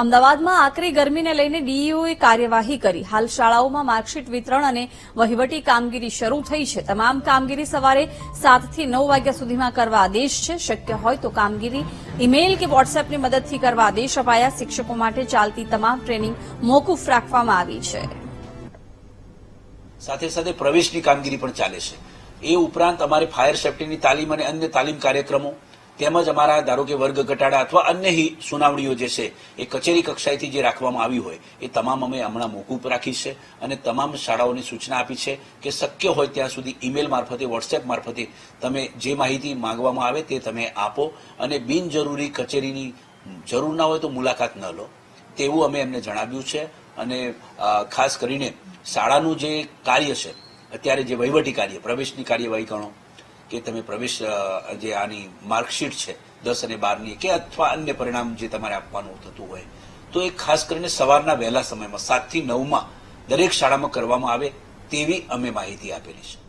અમદાવાદમાં આકરી ગરમીને લઈને ડીઈઓએ કાર્યવાહી કરી. હાલ શાળાઓમાં માર્કશીટ વિતરણ અને વહીવટી કામગીરી શરૂ થઈ છે. તમામ કામગીરી સવારે સાતથી નવ વાગ્યા સુધીમાં કરવા આદેશ છે. શક્ય હોય તો કામગીરી ઇમેઇલ કે વોટ્સએપની મદદથી કરવા આદેશ અપાયા. શિક્ષકો માટે ચાલતી તમામ ટ્રેનિંગ મોકૂફ રાખવામાં આવી છે. સાથે સાથે પ્રવેશની કામગીરી પણ ચાલે છે. એ ઉપરાંત અમારે ફાયર સેફટીની તાલીમ અને અન્ય તાલીમ કાર્યક્રમો તેમજ અમારા ધારો કે વર્ગ ઘટાડા અથવા અન્ય સુનાવણીઓ જે છે, એ કચેરી કક્ષાએથી જે રાખવામાં આવી હોય, એ તમામ અમે હમણાં મોકૂફ રાખી છે અને તમામ શાળાઓને સૂચના આપી છે કે શક્ય હોય ત્યાં સુધી ઈમેલ મારફતે, વોટ્સએપ મારફતે તમે જે માહિતી માંગવામાં આવે તે તમે આપો અને બિનજરૂરી કચેરીની જરૂર ના હોય તો મુલાકાત ન લો. તેવું અમે એમને જણાવ્યું છે અને ખાસ કરીને શાળાનું જે કાર્ય છે, અત્યારે જે વહીવટી કાર્ય, પ્રવેશની કાર્યવાહી ગણો કે તમે પ્રવેશ જે આની માર્કશીટ છે, દસ અને બારની, કે અથવા અન્ય પરિણામ જે તમારે આપવાનું થતું હોય, તો એ ખાસ કરીને સવારના વહેલા સમયમાં, સાતથી નવમાં દરેક શાળામાં કરવામાં આવે તેવી અમે માહિતી આપેલી છે.